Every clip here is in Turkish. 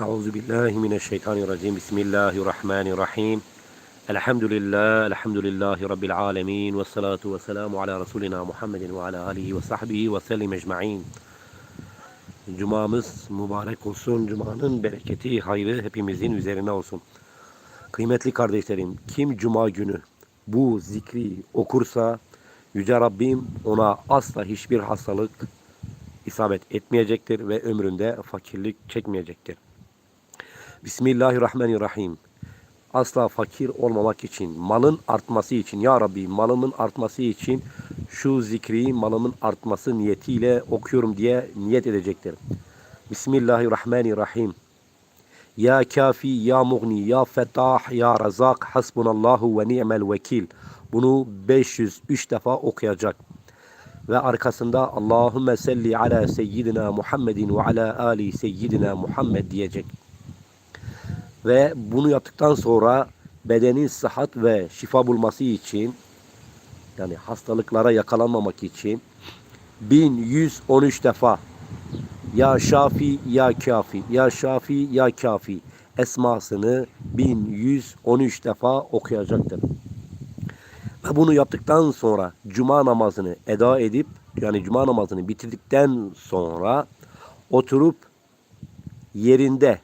Euzu billahi mineşşeytanirracim. Bismillahirrahmanirrahim. Elhamdülillah, elhamdülillahi rabbil alamin ve salatu ve selamu ala Resulina Muhammedin ve ala alihi ve sahbihi ve sellim ecmaîn. Cumamız mübarek olsun. Cumanın bereketi, hayrı hepimizin üzerine olsun. Kıymetli kardeşlerim, kim cuma günü bu zikri okursa Yüce Rabbim ona asla hiçbir hastalık isabet etmeyecektir ve ömründe fakirlik çekmeyecektir. Bismillahirrahmanirrahim. Asla fakir olmamak için, malın artması için, Ya Rabbi malımın artması için şu zikri malımın artması niyetiyle okuyorum diye niyet edecektir. Bismillahirrahmanirrahim. Ya kafi, ya mugni, ya fetah, ya razak, hasbunallahu ve ni'mel vekil. Bunu 503 defa okuyacak. Ve arkasında Allahümme salli ala seyyidina Muhammedin ve ala ali seyyidina Muhammed diyecek. Ve bunu yaptıktan sonra bedenin sıhhat ve şifa bulması için yani hastalıklara yakalanmamak için 1113 defa ya Şafi ya Kafi ya Şafi ya Kafi esmasını 1113 defa okuyacaktır. Ve bunu yaptıktan sonra cuma namazını eda edip yani cuma namazını bitirdikten sonra oturup yerinde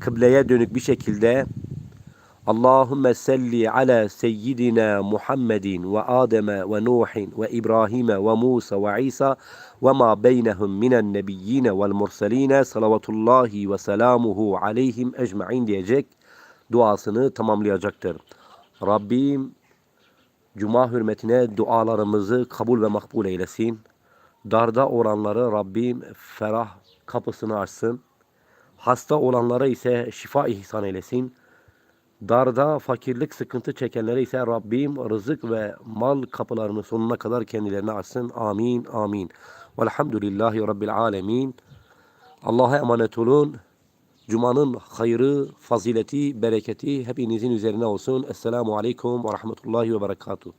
kıbleye dönük bir şekilde Allahümme salli ala seyyidina Muhammedin ve Adem'e ve Nuhin ve İbrahim'e ve Musa ve İsa ve ma beynehum minen nebiyyine vel murseline salavatullahi ve selamuhu aleyhim ecma'in diyecek duasını tamamlayacaktır. Rabbim Cuma hürmetine dualarımızı kabul ve makbul eylesin. Darda olanları Rabbim ferah kapısını açsın. Hasta olanlara ise şifa ihsan eylesin. Darda fakirlik sıkıntı çekenlere ise Rabbim rızık ve mal kapılarını sonuna kadar kendilerine açsın. Amin, amin. Velhamdülillahi Rabbil alemin. Allah'a emanet olun. Cuma'nın hayrı, fazileti, bereketi hepinizin üzerine olsun. Esselamu Aleyküm ve Rahmetullahi ve Berekatuhu.